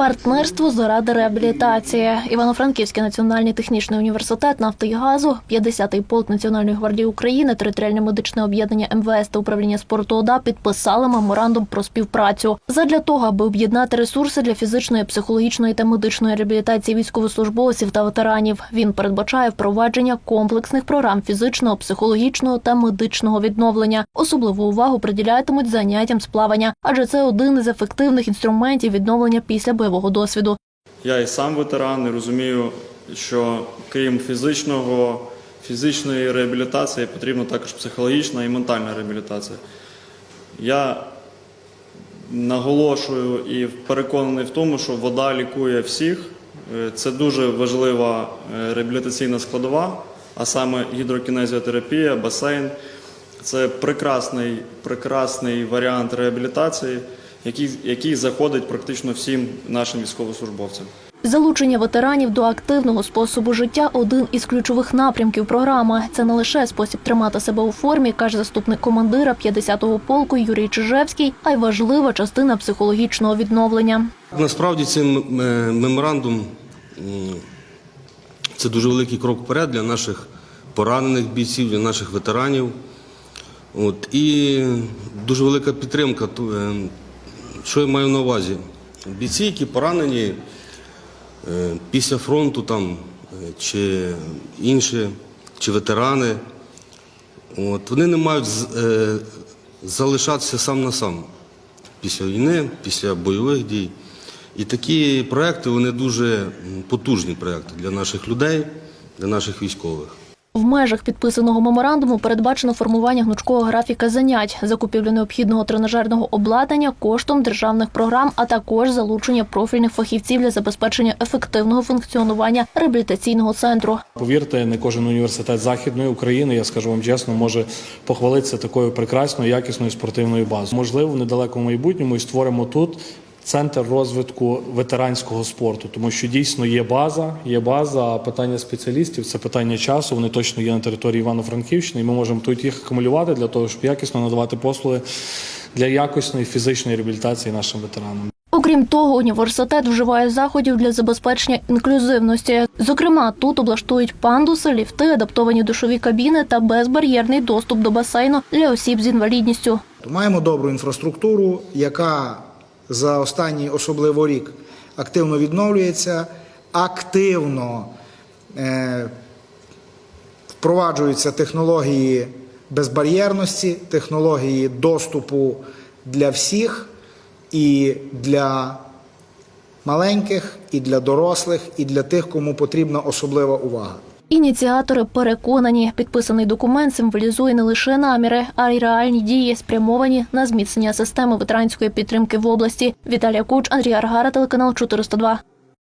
Партнерство заради реабілітації. Івано-Франківський національний технічний університет нафти і газу, 50-й полк Національної гвардії України, територіальне медичне об'єднання МВС та управління спорту ОДА підписали меморандум про співпрацю. Задля того, аби об'єднати ресурси для фізичної, психологічної та медичної реабілітації військовослужбовців та ветеранів. Він передбачає впровадження комплексних програм фізичного, психологічного та медичного відновлення. Особливу увагу приділятимуть заняттям з плавання, адже це один із ефективних інструментів відновлення після бойового досвіду. Я і сам ветеран і розумію, що крім фізичного, фізичної реабілітації потрібна також психологічна і ментальна реабілітація. Я наголошую і переконаний в тому, що вода лікує всіх. Е, Це дуже важлива е, реабілітаційна складова, а саме гідрокінезіотерапія, басейн. Це прекрасний, прекрасний варіант реабілітації, який, який заходить практично всім нашим військовослужбовцям. Залучення ветеранів до активного способу життя один із ключових напрямків програми. Це не лише спосіб тримати себе у формі, каже заступник командира 50-го полку Юрій Чижевський, а й важлива частина психологічного відновлення. Насправді цей меморандум це дуже великий крок вперед для наших поранених бійців, для наших ветеранів. От, і дуже велика підтримка. Що я маю на увазі? Бійці, які поранені е, після фронту там, е, чи інші, чи ветерани, от, вони не мають е, залишатися сам на сам після війни, після бойових дій. І такі проекти вони дуже потужні проекти для наших людей, для наших військових. В межах підписаного меморандуму передбачено формування гнучкого графіка занять, закупівлю необхідного тренажерного обладнання коштом державних програм, а також залучення профільних фахівців для забезпечення ефективного функціонування реабілітаційного центру. Повірте, не кожен університет західної України, я скажу вам чесно, може похвалитися такою прекрасною, якісною спортивною базою. Можливо, в недалекому майбутньому і створимо тут. Центр розвитку ветеранського спорту, тому що дійсно є база, є база. А питання спеціалістів це питання часу. Вони точно є на території Івано-Франківщини, і ми можемо тут їх акумулювати для того, щоб якісно надавати послуги для якісної фізичної реабілітації нашим ветеранам. Окрім того, університет вживає заходів для забезпечення інклюзивності. Зокрема, тут облаштують пандуси, ліфти, адаптовані душові кабіни та безбар'єрний доступ до басейну для осіб з інвалідністю. Маємо добру інфраструктуру, яка за останній особливо рік активно відновлюється, активно е, впроваджуються технології безбар'єрності, технології доступу для всіх і для маленьких, і для дорослих, і для тих, кому потрібна особлива увага. Ініціатори переконані, підписаний документ символізує не лише наміри, а й реальні дії, спрямовані на зміцнення системи ветеранської підтримки в області. Віталія Куч, Андрій Аргара, телеканал 402.